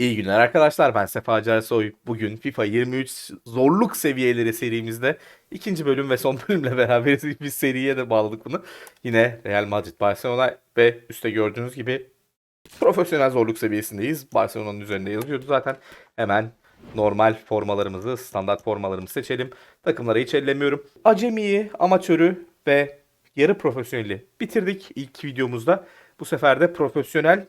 İyi günler arkadaşlar ben Sefa Cersoy. Bugün FIFA 23 zorluk seviyeleri serimizde ikinci bölüm ve son bölümle beraberiz. Bir seriye de bağladık bunu. Yine Real Madrid, Barcelona ve üstte gördüğünüz gibi profesyonel zorluk seviyesindeyiz. Barcelona'nın üzerinde yazıyordu zaten. Hemen normal formalarımızı, standart formalarımızı seçelim. Takımları hiç ellemiyorum. Acemiyi, amatörü ve yarı profesyoneli bitirdik ilk videomuzda. Bu sefer de profesyonel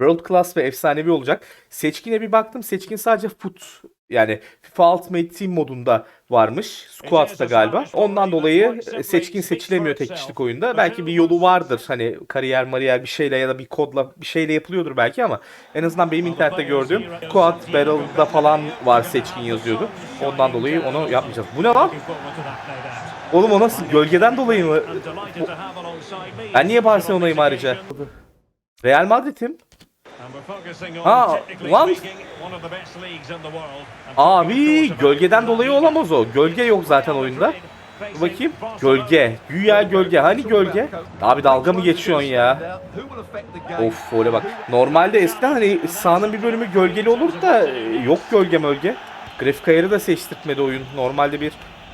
World Class ve efsanevi olacak. Seçkine bir baktım. Seçkin sadece foot yani FIFA Ultimate Team modunda varmış. Squad'da galiba. Ondan dolayı e, seçkin seçilemiyor tek kişilik oyunda. Belki bir yolu vardır. Hani kariyer mariyer bir şeyle ya da bir kodla bir şeyle yapılıyordur belki ama en azından benim internette gördüğüm Squad Battle'da falan var seçkin yazıyordu. Ondan dolayı onu yapmayacağız. Bu ne lan? Oğlum o nasıl? Gölgeden dolayı mı? Ben niye Barcelona'yım ayrıca? Real Madrid'im. Ha, lan. Abi gölgeden dolayı olamaz o. Gölge yok zaten oyunda. Dur bakayım. Gölge. Güya gölge. Hani gölge? Abi dalga mı geçiyorsun ya? Of öyle bak. Normalde eskiden hani sahanın bir bölümü gölgeli olur da yok gölge mölge. Grafik ayarı da seçtirtmedi oyun. Normalde bir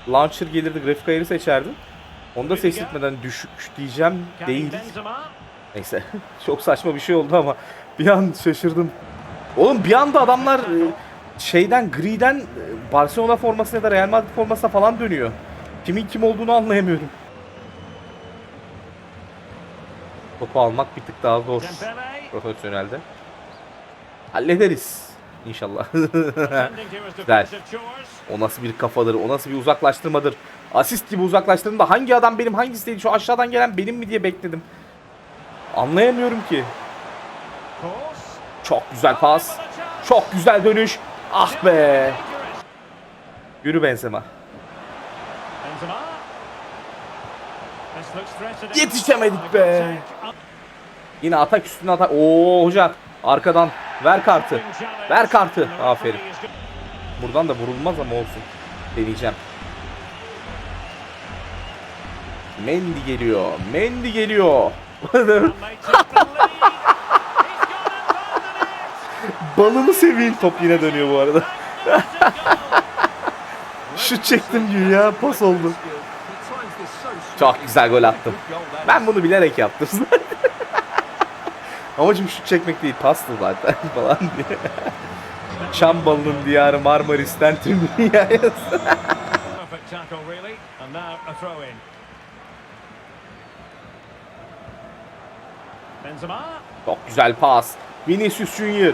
launcher gelirdi grafik ayarı seçerdin. Onu da seçtirtmeden düşük diyeceğim değil. Neyse. Çok saçma bir şey oldu ama bir an şaşırdım. Oğlum bir anda adamlar e, şeyden griden e, Barcelona formasına ya da Real Madrid formasına falan dönüyor. Kimin kim olduğunu anlayamıyorum. Topu almak bir tık daha zor profesyonelde. Hallederiz inşallah. Güzel. O nasıl bir kafadır, o nasıl bir uzaklaştırmadır. Asist gibi uzaklaştırdığımda hangi adam benim, hangisi değil, şu aşağıdan gelen benim mi diye bekledim. Anlayamıyorum ki. Çok güzel pas. Çok güzel dönüş. Ah be. Yürü Benzema. Yetişemedik be. Yine atak üstüne atak. Oo hoca. Arkadan. Ver kartı. Ver kartı. Aferin. Buradan da vurulmaz ama olsun. Deneyeceğim. Mendy geliyor. Mendy geliyor. Balımı seveyim top yine dönüyor bu arada. Şut çektim güya pas oldu. Çok güzel gol attım. Ben bunu bilerek yaptım. Amacım şut çekmek değil pastı zaten falan diye. Çam balının diyarı Marmaris'ten tüm dünyaya. Çok güzel pas. Vinicius Junior.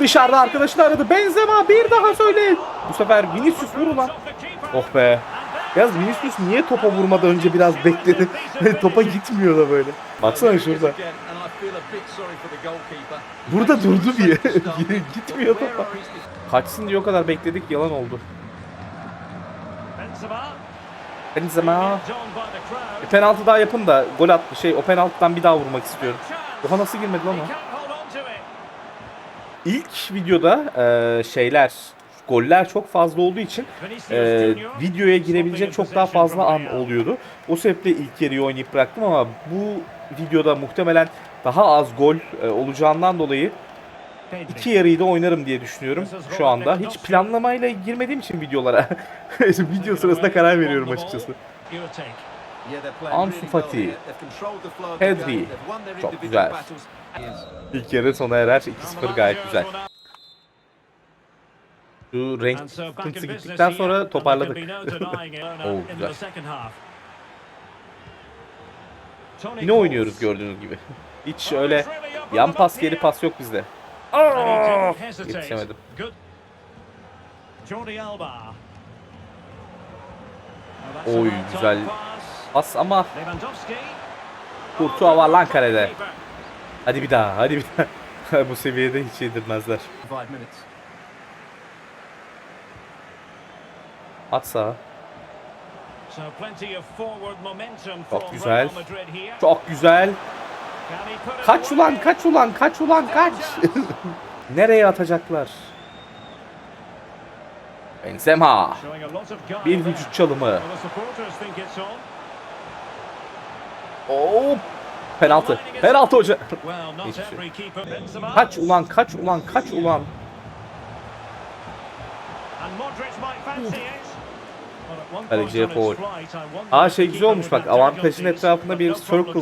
Dışarıda arkadaşını aradı. Benzema bir daha söyle. Bu sefer Vinicius vur ulan. Oh be. Yalnız Vinicius niye topa vurmadan önce biraz bekledi? topa gitmiyor da böyle. Baksana şurada. Burada durdu bir. Gitmiyor topa. Kaçsın diye o kadar bekledik yalan oldu. Benzema. Bir penaltı daha yapın da gol attı şey o penaltıdan bir daha vurmak istiyorum. Oha nasıl girmedi lan o? İlk videoda e, şeyler goller çok fazla olduğu için e, videoya girebilecek çok daha fazla an oluyordu. O sebeple ilk yarıyı oynayıp bıraktım ama bu videoda muhtemelen daha az gol e, olacağından dolayı iki yarıyı da oynarım diye düşünüyorum şu anda. Hiç planlamayla girmediğim için videolara video sırasında karar veriyorum açıkçası. Ansu Fati, Pedri, çok güzel. İlk yarı sona erer 2-0 gayet güzel. Şu renk sıkıntısı gittikten sonra toparladık. Oo, güzel. Yine oynuyoruz gördüğünüz gibi. Hiç öyle yan pas geri pas yok bizde. Aa! Yetişemedim. Oy güzel pas ama Kurtuğa var lan kalede. Hadi bir daha hadi bir daha. Bu seviyede hiç yedirmezler. At sağa. Çok güzel. Çok güzel. Kaç ulan kaç ulan kaç ulan kaç. Nereye atacaklar? Benzema. Bir vücut çalımı. Oo, penaltı. Penaltı hoca. Şey. Kaç ulan kaç ulan kaç ulan. Kaleciye foul. Aa şey güzel olmuş bak avantajın etrafında bir circle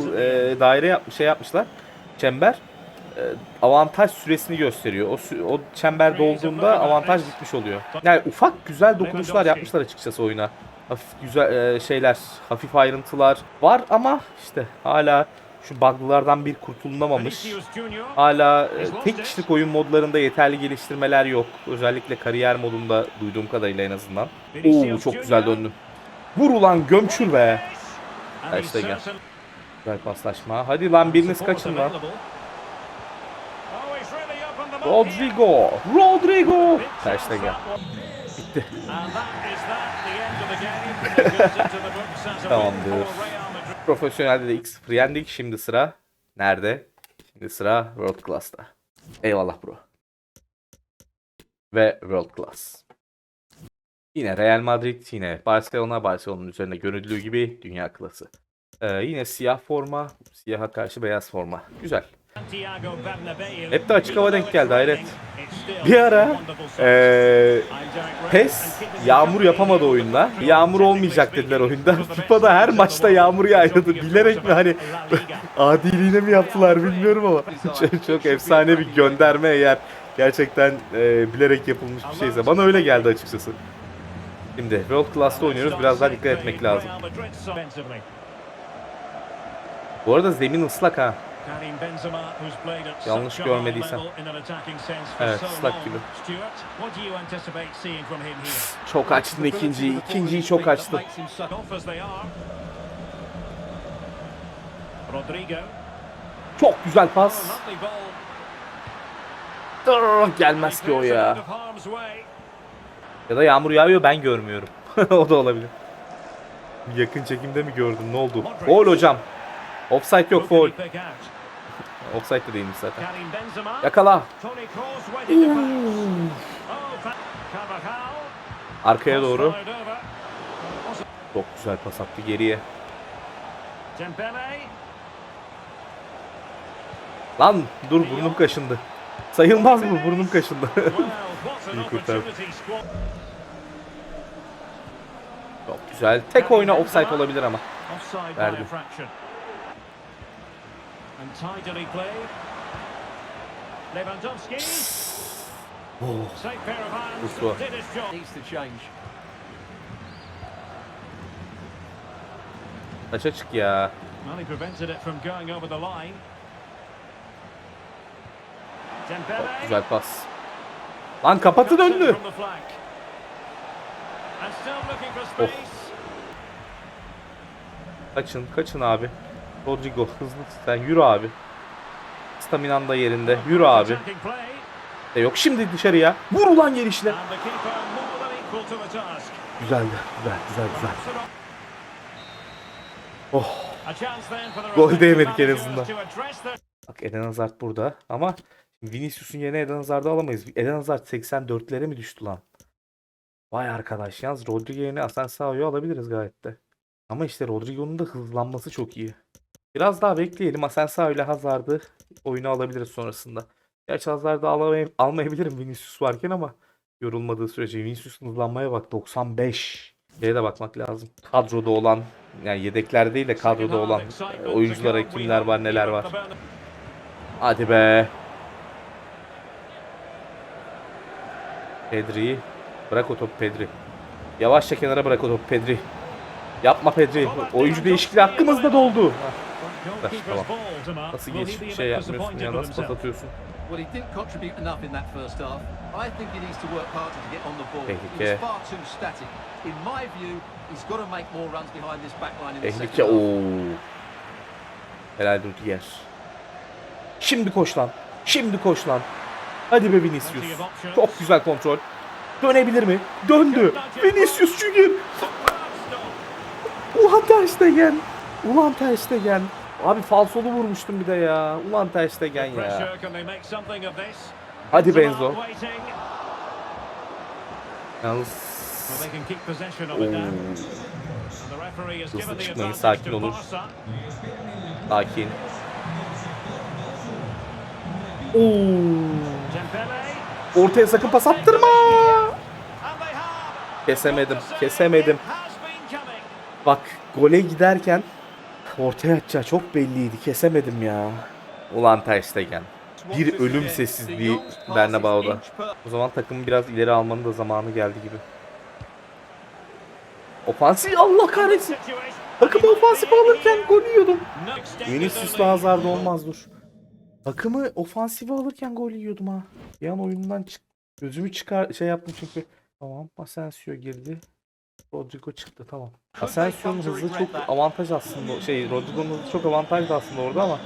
e, daire yapmış şey yapmışlar. Çember. E, avantaj süresini gösteriyor. O sü- o çember dolduğunda avantaj bitmiş oluyor. Yani ufak güzel dokunuşlar yapmışlar açıkçası oyuna. Hafif güzel e, şeyler, hafif ayrıntılar var ama işte hala şu bug'lardan bir kurtulunamamış. Hala e, tek kişilik oyun modlarında yeterli geliştirmeler yok. Özellikle kariyer modunda duyduğum kadarıyla en azından. Oo çok güzel döndüm. Vur ulan gömçür be. He's Stegen. certain- Güzel paslaşma. Hadi lan biriniz kaçın lan. Rodrigo. Rodrigo. Stegen. that one. Bitti. Tamamdır. Profesyonelde de 2-0 yendik. Şimdi sıra nerede? Şimdi sıra World Class'ta. Eyvallah bro. Ve World Class. Yine Real Madrid, yine Barcelona, Barcelona'nın üzerinde görüldüğü gibi dünya klası. Ee, yine siyah forma, siyaha karşı beyaz forma. Güzel. Hep de açık hava denk geldi, hayret. Bir ara ee, PES yağmur yapamadı oyunda. Yağmur olmayacak dediler oyunda. FIFA'da her maçta yağmur yağıyordu. Bilerek mi hani adiliğine mi yaptılar bilmiyorum ama çok, çok efsane bir gönderme eğer gerçekten e, bilerek yapılmış bir şeyse. Bana öyle geldi açıkçası. Şimdi World Class'ta oynuyoruz. Biraz daha dikkat etmek lazım. Bu arada zemin ıslak ha. Yanlış görmediysem. Evet, ıslak gibi. Çok açtın ikinciyi. İkinciyi çok açtın. Rodrigo. Çok güzel pas. Dur, gelmez ki o ya. Ya da yağmur yağıyor ben görmüyorum. o da olabilir. Yakın çekimde mi gördün? Ne oldu? Foul hocam. Offside yok foul. Offside de değilmiş zaten. Yakala. Arkaya doğru. Çok güzel pas attı geriye. Lan dur burnum kaşındı. Sayılmaz mı? Burnum kaşındı. İyi. Çok güzel. Tek oyuna offside olabilir ama. Verdi. Tidily played. Lewandowski. Oh. Safe pair of hands. Did his job. needs to change. Çık ya. Well, he prevented it from going over the line. Çok güzel pas. Lan kapatın önünü. from the flank. And still looking for Oh. space. Kaçın, kaçın abi. Rodrigo hızlı sen yürü abi. Staminan da yerinde. Yürü abi. E yok şimdi dışarıya. Vur ulan task. Güzeldi. Güzel, güzel, güzel. Oh. Gol değmedik en azından. Bak Eden Hazard burada ama Vinicius'un yerine Eden Hazard'ı alamayız. Eden Hazard 84'lere mi düştü lan? Vay arkadaş yalnız Rodrigo yerine Asensio'yu alabiliriz gayet de. Ama işte Rodrigo'nun da hızlanması çok iyi. Biraz daha bekleyelim. Asensio ile Hazard'ı oyuna alabiliriz sonrasında. Gerçi Hazard'ı alamay- almayabilirim Vinicius varken ama yorulmadığı sürece Vinicius'un hızlanmaya bak 95. Şeye de bakmak lazım. Kadroda olan yani yedeklerde değil de kadroda olan oyunculara kimler var neler var. Hadi be. Pedri. Bırak o topu Pedri. Yavaşça kenara bırak o topu Pedri. Yapma Pedri. Oyuncu değişikliği hakkımızda doldu. Goalkeeper's Tamam. Nasıl geç şey yapmıyorsun ya nasıl pas atıyorsun? Well, he didn't contribute enough in that first half. I think he needs to work harder to get on the ball. He Tehlike. was far too static. In my view, he's got to make more runs behind this back line in the Tehlike second half. ooo. Helal Rudiger. Şimdi koş lan. Şimdi koş lan. Hadi be Vinicius. Çok güzel kontrol. Dönebilir mi? Döndü. Vinicius Junior. Ulan Ter Stegen. Ulan Ter Stegen. Abi falsolu vurmuştum bir de ya. Ulan Ter Stegen ya. Hadi Benzo. Yalnız. Oo, Hızlı çıkmayın, sakin. Barca. sakin. Oo. Ortaya sakın pas attırma. Kesemedim. Kesemedim. Bak gole giderken ortaya atacağı çok belliydi. Kesemedim ya. Ulan Ter Stegen. Bir ölüm sessizliği Bernabeu'da. O zaman takımı biraz ileri almanın da zamanı geldi gibi. Ofansif Allah kahretsin. Takımı ofansif alırken gol yiyordum. Vinicius'la Hazard olmaz dur. Takımı ofansife alırken gol yiyordum ha. Bir an oyundan çık gözümü çıkar şey yaptım çünkü. Tamam Asensio girdi. Rodrigo çıktı tamam. Asensio'nun hızı çok avantaj aslında. Şey Rodrigo'nun hızı çok avantajlı aslında orada ama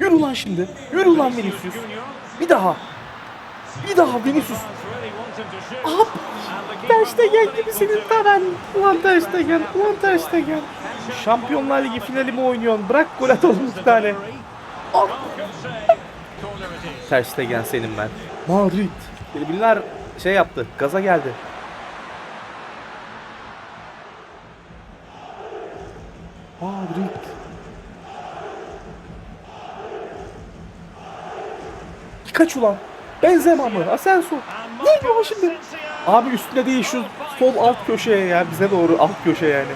yürü lan şimdi. Yürü lan Vinicius. Bir daha. Bir daha Vinicius. Really want him to shoot. Hop. Ter Stegen gibi senin taban. Ulan Ter Stegen. Ulan Ter Stegen. Şampiyonlar Ligi finali mi oynuyorsun? Bırak gol atalım bir tane. Al. Good save. Corner it is. Ter Stegen senin ben. Madrid. Tribünler şey yaptı. Gaza geldi. Madrid. Kaç ulan? Benzema mı? Asensio. Ne yapıyor şimdi? Abi üstüne değil şu sol alt köşeye ya. Bize doğru alt köşe yani.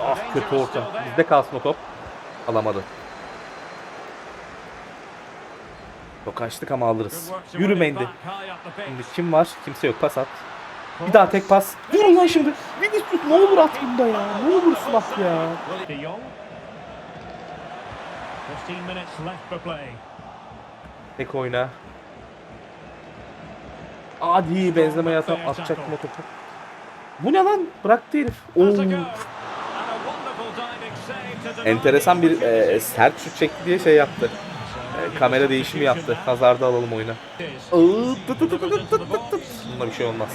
Ah kötü orta. Bizde kalsın o top. Alamadı. Çok açtık ama alırız. Yürü Mendy. Şimdi kim var? Kimse yok. Pas at. Bir daha tek pas. Yürü lan şimdi. Vinicius ne olur at bunda ya. Ne olursun at ya. De Jong. 15 minutes left for play. Tek oyna. Hadi Benzema'ya atam atacaktım o topu. Bu ne lan? Bıraktı herif. Oo. Enteresan bir e, sert şut çekti diye şey yaptı. Kamera değişimi yaptı. Hazarda alalım oyuna. Bunda bir şey olmaz.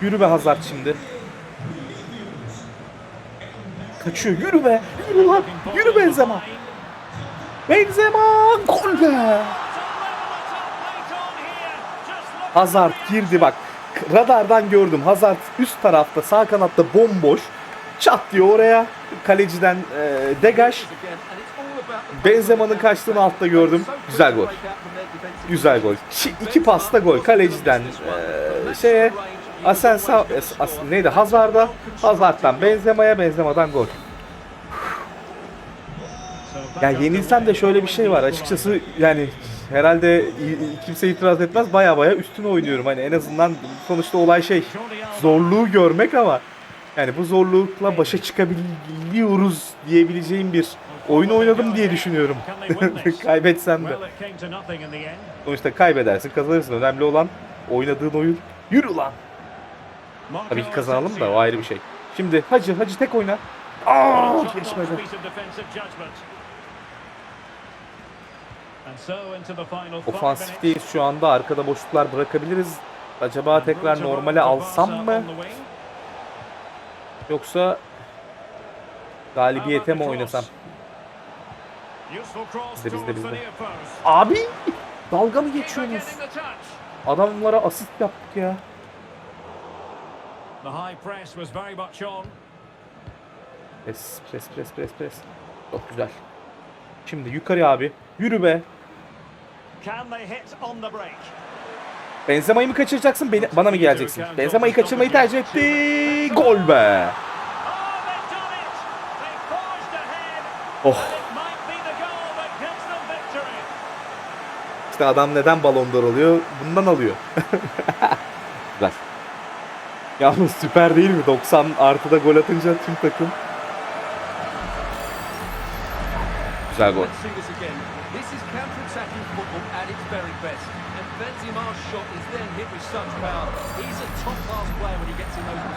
Yürü be Hazard şimdi. Kaçıyor. Yürü be. Yürü lan. Yürü Benzema. Benzema. Gol be. Hazard girdi bak. Radardan gördüm. Hazard üst tarafta sağ kanatta bomboş. Çat diyor oraya. Kaleciden e, degaj. Benzema'nın kaçtığını altta gördüm. Güzel gol. Güzel gol. İki pasta gol. Kaleciden e, şeye Asensa as, neydi? Hazard'a. Hazard'dan Benzema'ya, Benzema'dan gol. Ya yenilsem de şöyle bir şey var. Açıkçası yani herhalde kimse itiraz etmez. Baya baya üstüne oynuyorum. Hani en azından sonuçta olay şey zorluğu görmek ama yani bu zorlukla başa çıkabiliyoruz diyebileceğim bir oyun oynadım diye düşünüyorum. Kaybetsem de. Sonuçta kaybedersin, kazanırsın. Önemli olan oynadığın oyun. Yürü lan. Tabii ki kazanalım da o ayrı bir şey. Şimdi Hacı, Hacı tek oyna. Aa, geçmedi. Ofansifteyiz şu anda. Arkada boşluklar bırakabiliriz. Acaba tekrar normale alsam mı? Yoksa galibiyete mi oynasam? Bizde, bizde, bizde. Abi dalga mı geçiyorsunuz? Adamlara asist yaptık ya. Pres, pres, pres, pres, pres. Çok güzel. Şimdi yukarı abi. Yürü be. Can they hit on the break? Benzema'yı mı kaçıracaksın? Beni, bana mı geleceksin? Benzema'yı kaçırmayı tercih etti. Gol be. Oh. İşte adam neden balon d'Or alıyor? Bundan alıyor. Güzel. Yalnız süper değil mi? 90 artıda gol atınca tüm takım. Güzel gol.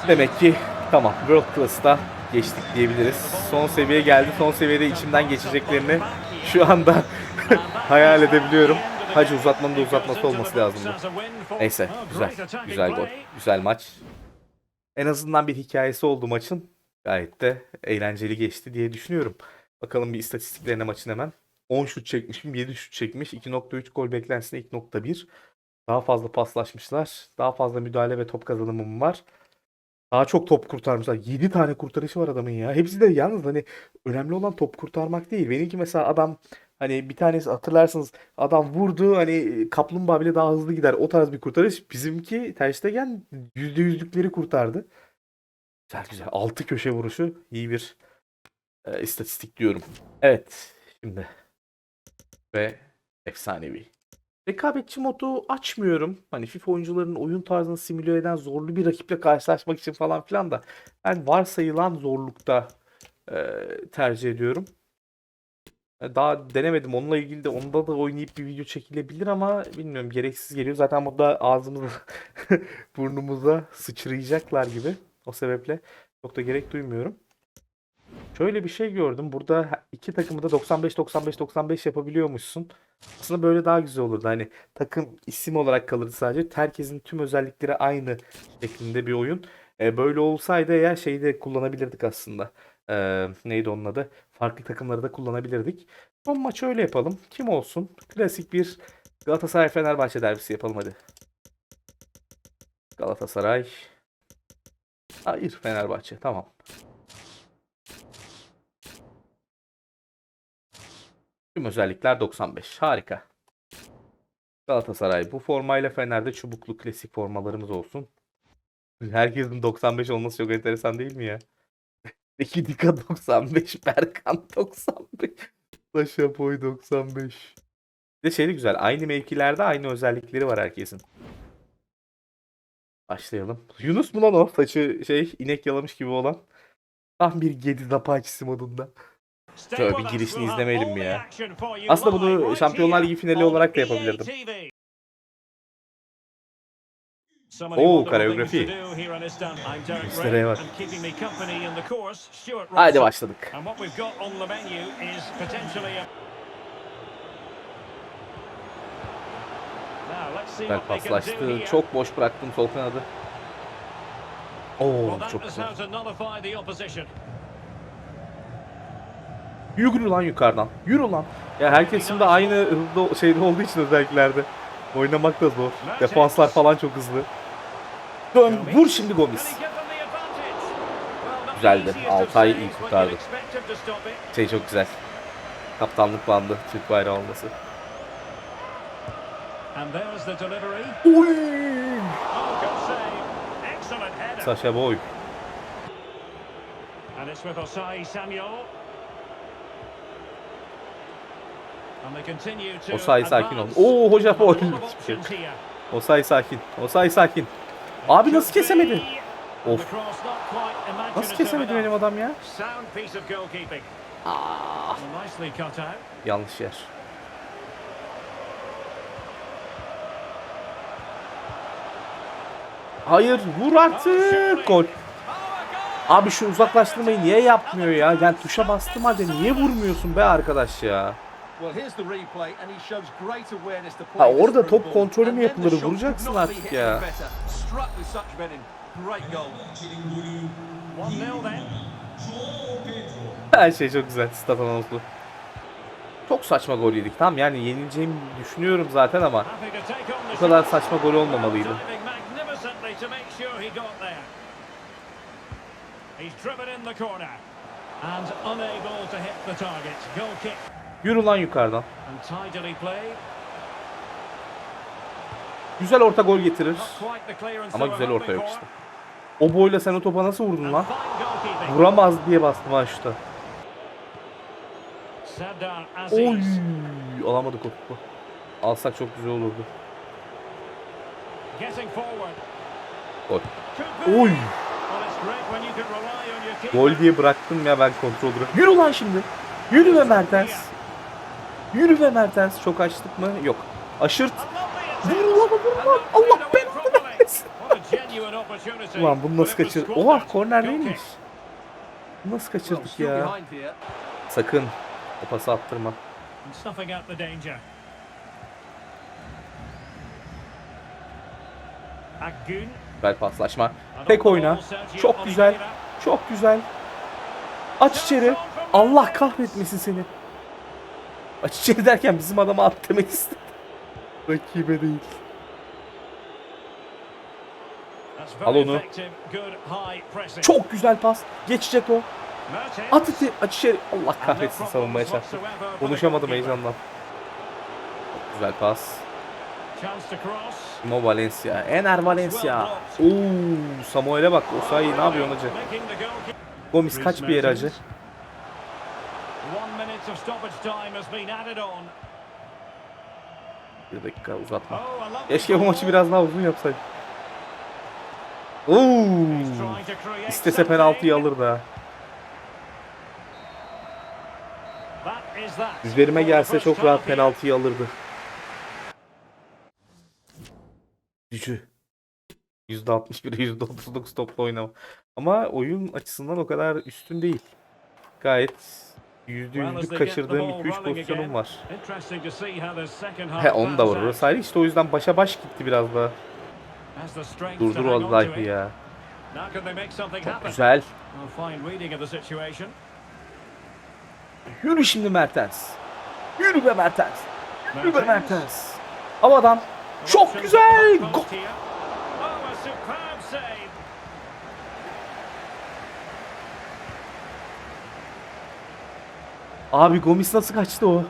Demek ki tamam World Class'ta geçtik diyebiliriz. Son seviye geldi. Son seviyede içimden geçeceklerini şu anda hayal edebiliyorum. Hacı uzatmanın da uzatması olması lazımdı. Neyse güzel. Güzel gol. Güzel maç. En azından bir hikayesi oldu maçın. Gayet de eğlenceli geçti diye düşünüyorum. Bakalım bir istatistiklerine maçın hemen. 10 şut çekmişim, 7 şut çekmiş. 2.3 gol beklentisinde 2.1. Daha fazla paslaşmışlar. Daha fazla müdahale ve top kazanımım var. Daha çok top kurtarmışlar. 7 tane kurtarışı var adamın ya. Hepsi de yalnız hani önemli olan top kurtarmak değil. Benimki mesela adam hani bir tanesi hatırlarsınız adam vurdu hani kaplumbağa bile daha hızlı gider. O tarz bir kurtarış. Bizimki Ter Stegen %100'lükleri kurtardı. Güzel güzel. 6 köşe vuruşu iyi bir e, istatistik diyorum. Evet. Şimdi ve efsanevi. Rekabetçi modu açmıyorum. Hani FIFA oyuncularının oyun tarzını simüle eden zorlu bir rakiple karşılaşmak için falan filan da ben varsayılan zorlukta e, tercih ediyorum. E, Daha denemedim. Onunla ilgili de onda da oynayıp bir video çekilebilir ama bilmiyorum gereksiz geliyor. Zaten burada ağzımıza burnumuza sıçrayacaklar gibi. O sebeple çok da gerek duymuyorum. Şöyle bir şey gördüm. Burada iki takımı da 95-95-95 yapabiliyormuşsun. Aslında böyle daha güzel olurdu. Hani takım isim olarak kalırdı sadece. Herkesin tüm özellikleri aynı şeklinde bir oyun. E, böyle olsaydı eğer şeyi de kullanabilirdik aslında. E, neydi onun adı? Farklı takımları da kullanabilirdik. Son maçı öyle yapalım. Kim olsun? Klasik bir Galatasaray Fenerbahçe derbisi yapalım hadi. Galatasaray. Hayır Fenerbahçe. Tamam. Tüm özellikler 95. Harika. Galatasaray bu formayla Fener'de çubuklu klasik formalarımız olsun. Herkesin 95 olması çok enteresan değil mi ya? Peki Dika 95, Berkan 95, Saşa Boy 95. Bir de şey de güzel. Aynı mevkilerde aynı özellikleri var herkesin. Başlayalım. Yunus mu lan o? Saçı şey inek yalamış gibi olan. Tam bir Gedi Zapaçisi modunda. Şöyle bir girişini izlemeyelim mi ya? Aslında bunu Şampiyonlar Ligi finali olarak da yapabilirdim. Oo, koreografi. Gösteriye bak. Haydi Haydi baş. başladık. Güzel paslaştı. Çok boş bıraktım sol kanadı. Oo çok güzel. Yürü lan yukarıdan. Yürü lan. Ya herkes şimdi aynı hızda şeyde olduğu için özelliklerde. Oynamak da zor. Defanslar falan çok hızlı. Dön vur şimdi Gomis. Güzeldi. Altay iyi kurtardı. Şey çok güzel. Kaptanlık bandı. Türk bayrağı olması. Oy! Sasha Boy. And it's with Osai Samuel. Osayi sakin ol. Oo hoca options here. Osay sakin. Osay sakin. Abi nasıl kesemedi? Of. Nasıl kesemedi benim adam ya? Aa, out. yanlış yer. Hayır vur artık. Gol. Abi şu uzaklaştırmayı niye yapmıyor ya? Yani tuşa bastım halde niye vurmuyorsun be arkadaş ya? Ha orada top kontrolü mü yapılır? Vuracaksın artık ya. ya. 1-0 then. Her şey çok güzel. Stat anonslu. Çok saçma gol yedik. Tamam yani yenileceğimi düşünüyorum zaten ama bu kadar saçma gol olmamalıydı. He's driven in the corner. And unable to hit the target. Goal kick. Yürü lan yukarıdan. Güzel orta gol getirir. Ama güzel orta yok işte. O boyla sen o topa nasıl vurdun lan? Vuramaz diye bastım ha şuta. Serdar Oy! Alamadık o topu. Alsak çok güzel olurdu. Gol. Oy! Gol diye bıraktım ya ben kontrolü. Yürü lan şimdi. Yürü be Mertens. Yürü Mertens. Çok açtık mı? Yok. Aşırt. Vur lan vur lan. Allah belanı. Ulan bunu nasıl kaçır? Oha korner değilmiş. Nasıl kaçırdık ya? Sakın. O pası attırma. Güzel paslaşma. Tek oyna. Çok güzel. Çok güzel. Aç içeri. Allah kahretmesin seni. Aç içeri derken bizim adama at demek istedim. Rakibe değil. Al onu. Çok güzel pas. Geçecek o. At iti. Aç içeri. Allah kahretsin savunmaya çarptı. Konuşamadım heyecandan. Çok güzel pas. Timo Valencia. Ener Valencia. Oo, Samuel'e bak. Osayi ne yapıyorsun hacı? Gomis kaç bir yere hacı? One minute of stoppage time has been added on. Bir dakika uzatma. Oh, Keşke bu maçı biraz daha uzun yapsaydık. Oo. İstese penaltıyı is that. Üzerime gelse çok rahat penaltıyı alırdı. Gücü. %61'e %39 topla oynama. Ama oyun açısından o kadar üstün değil. Gayet %100'lük kaçırdığım 2-3 pozisyonum var. He onu da vurur. Sadece işte o yüzden başa baş gitti biraz strength Durdur it. ya. Çok güzel. Yürü şimdi Mertens. Yürü be Mertens. Yürü be Mertens. Havadan. Çok güzel. Gol. Abi Gomis nasıl kaçtı o?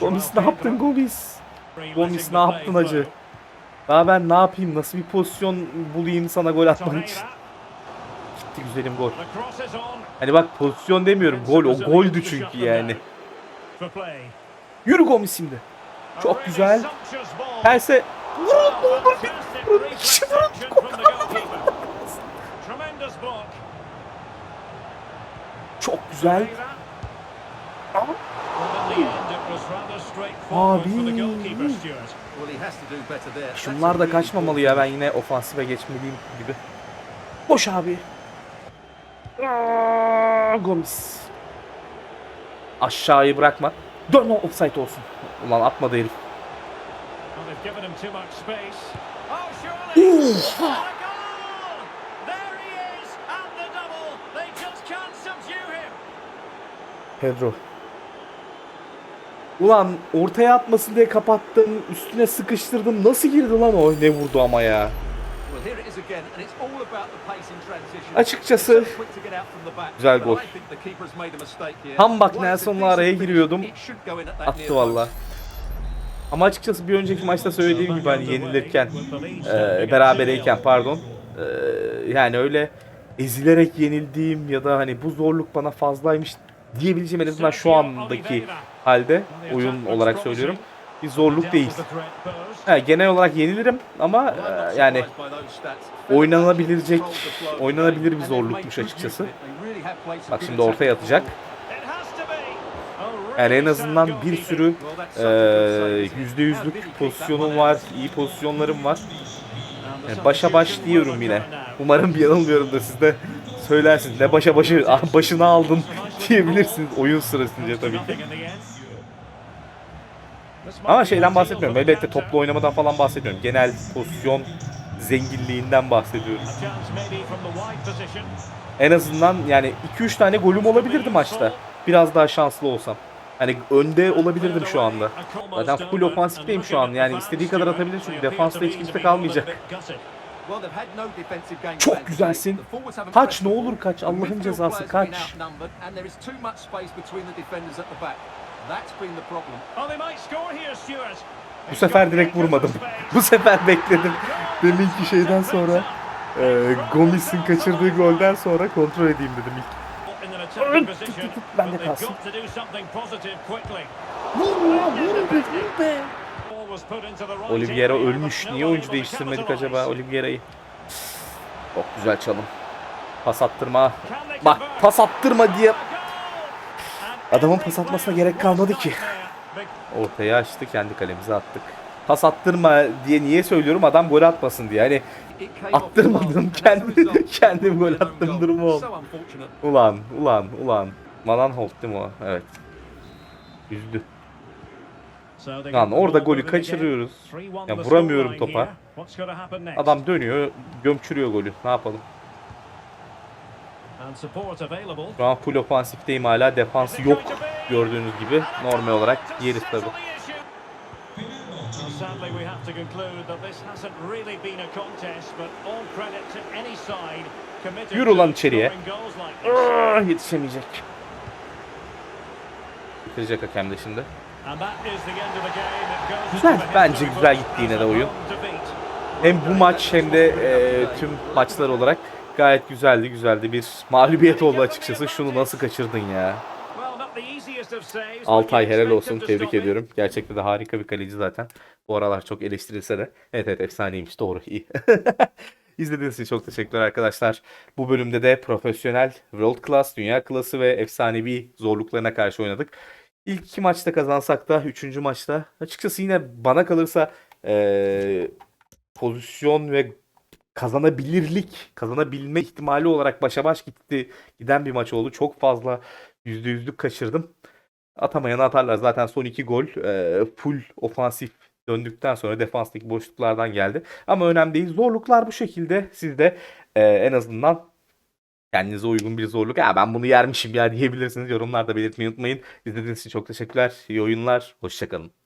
Gomis ne yaptın Gomis? Gomis ne yaptın hacı? Daha ben ne yapayım? Nasıl bir pozisyon bulayım sana gol atman için? Gitti güzelim gol. Hani bak pozisyon demiyorum. Gol o goldü çünkü yani. Yürü Gomis şimdi. Çok güzel. Terse. Vurun ne olur bir Fantastic vurun. vurun. Çok güzel. Pereira. Well, in the end, it was rather straightforward for the Abi. goalkeeper, Stuart. Well, he has to do better there. That's Şunlar a da kaçmamalı ya. Ben yine ofansife geçmeliyim gibi. Boş abi. Aa, Gomis. Aşağıyı bırakma. Dön o offside olsun. Ulan atmadı herif. Oh, surely! Ooh. A goal! There he is, and the double. They just can't subdue him. Pedro. Ulan ortaya atmasın diye kapattım. Üstüne sıkıştırdım. Nasıl girdi lan o? Ne vurdu ama ya. Açıkçası Güzel gol. Tam bak Nelson'la araya giriyordum. Attı valla. Ama açıkçası bir önceki maçta söylediğim gibi hani yenilirken, e, berabereyken pardon. e, yani öyle ezilerek yenildiğim ya da hani bu zorluk bana fazlaymış diyebileceğim en azından şu andaki halde oyun olarak söylüyorum. Bir zorluk değil. Ha, genel olarak yenilirim ama e, yani oynanabilecek, oynanabilir bir zorlukmuş açıkçası. Bak şimdi ortaya atacak. Yani en azından bir sürü e, yüzde yüzlük pozisyonum var, iyi pozisyonlarım var. Yani başa baş diyorum yine. Umarım yanılmıyorum da siz de söylersiniz. Ne başa başı, başını aldın diyebilirsiniz oyun sırasınca tabii ki. Ama şeyden bahsetmiyorum. Elbette toplu oynamadan falan bahsetmiyorum. Genel pozisyon zenginliğinden bahsediyorum. En azından yani 2-3 tane golüm olabilirdi maçta. Biraz daha şanslı olsam. Hani önde olabilirdim şu anda. Zaten full ofansifteyim şu an. Yani istediği kadar atabilir çünkü defansta hiç kimse kalmayacak. Çok güzelsin. Kaç ne olur kaç. Allah'ın cezası kaç. Bu sefer direkt vurmadım. Bu sefer bekledim. Deminki şeyden sonra e, Gomis'in kaçırdığı golden sonra kontrol edeyim dedim ilk. Ben de kalsın. Oliveira ölmüş. Niye oyuncu değiştirmedik acaba Oliveira'yı? Çok güzel çalım. Pas attırma. Bak pas attırma diye adamın pas atmasına gerek kalmadı ki. Ortaya açtı kendi kalemize attık. Pas attırma diye niye söylüyorum adam gol atmasın diye. Hani attırmadım kendi kendim gol attım durumu oldu. Ulan ulan ulan. Malanholt değil mi o? Evet. Üzdü. Lan orada golü kaçırıyoruz. Ya vuramıyorum topa. Adam dönüyor, gömçürüyor golü. Ne yapalım? Şu an full ofansifteyim hala. Defans yok gördüğünüz gibi. Normal olarak yeriz tabi. to conclude that this hasn't really been a contest, but all credit to any side committed Yürü lan içeriye. Aa, yetişemeyecek. Bitirecek hakem de şimdi. Güzel, bence güzel gitti yine de oyun. Hem bu maç hem de e, tüm maçlar olarak gayet güzeldi güzeldi. Bir mağlubiyet oldu açıkçası. Şunu nasıl kaçırdın ya? Altay helal olsun tebrik ediyorum. Gerçekten de harika bir kaleci zaten. Bu aralar çok eleştirilse de. Evet evet efsaneymiş doğru iyi. İzlediğiniz için çok teşekkürler arkadaşlar. Bu bölümde de profesyonel, world class, dünya klası ve efsanevi zorluklarına karşı oynadık. İlk iki maçta kazansak da üçüncü maçta açıkçası yine bana kalırsa eee, pozisyon ve kazanabilirlik, kazanabilme ihtimali olarak başa baş gitti giden bir maç oldu. Çok fazla yüzde yüzlük kaçırdım. Atamayanı atarlar. Zaten son iki gol e, full ofansif döndükten sonra defanstaki boşluklardan geldi. Ama önemli değil. Zorluklar bu şekilde. Siz de e, en azından kendinize uygun bir zorluk. Ya ben bunu yermişim ya diyebilirsiniz. Yorumlarda belirtmeyi unutmayın. İzlediğiniz için çok teşekkürler. İyi oyunlar. Hoşçakalın.